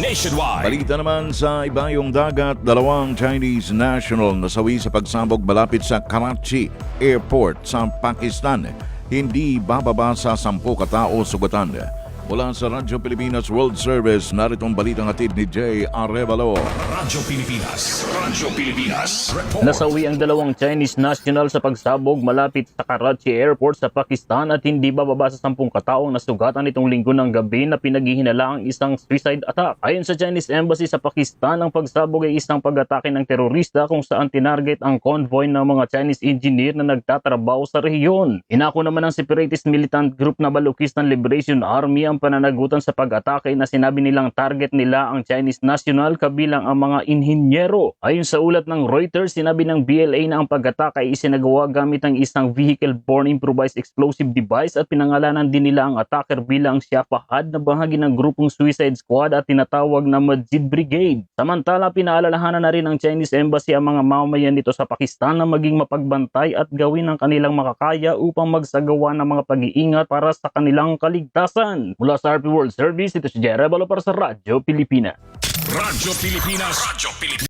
nationwide. Balita naman sa ibayong dagat, dalawang Chinese national nasawi sa pagsabog malapit sa Karachi Airport sa Pakistan. Hindi bababa sa sampu katao sugatan. Mula sa Radyo Pilipinas World Service, naritong balitang hatid ni Jay Arevalo. Radyo Pilipinas. Radyo Pilipinas. Report. Nasawi ang dalawang Chinese national sa pagsabog malapit sa Karachi Airport sa Pakistan at hindi bababa sa sampung kataong nasugatan itong linggo ng gabi na pinaghihinala ang isang suicide attack. Ayon sa Chinese Embassy sa Pakistan, ang pagsabog ay isang pag-atake ng terorista kung saan tinarget ang convoy ng mga Chinese engineer na nagtatrabaho sa rehiyon. Inako naman ng separatist militant group na Balukistan Liberation Army ang pananagutan sa pag-atake na sinabi nilang target nila ang Chinese national kabilang ang mga inhinyero. Ayon sa ulat ng Reuters, sinabi ng BLA na ang pag-atake ay isinagawa gamit ang isang vehicle-borne improvised explosive device at pinangalanan din nila ang attacker bilang siya Fahad na bahagi ng grupong Suicide Squad at tinatawag na Majid Brigade. Samantala, pinaalalahanan na rin ng Chinese Embassy ang mga mamamayan nito sa Pakistan na maging mapagbantay at gawin ang kanilang makakaya upang magsagawa ng mga pag-iingat para sa kanilang kaligtasan. Mula sa RP World Service, ito si Jerry Balo para sa Radyo Pilipinas. Radyo Pilipinas. Radyo Pilipinas.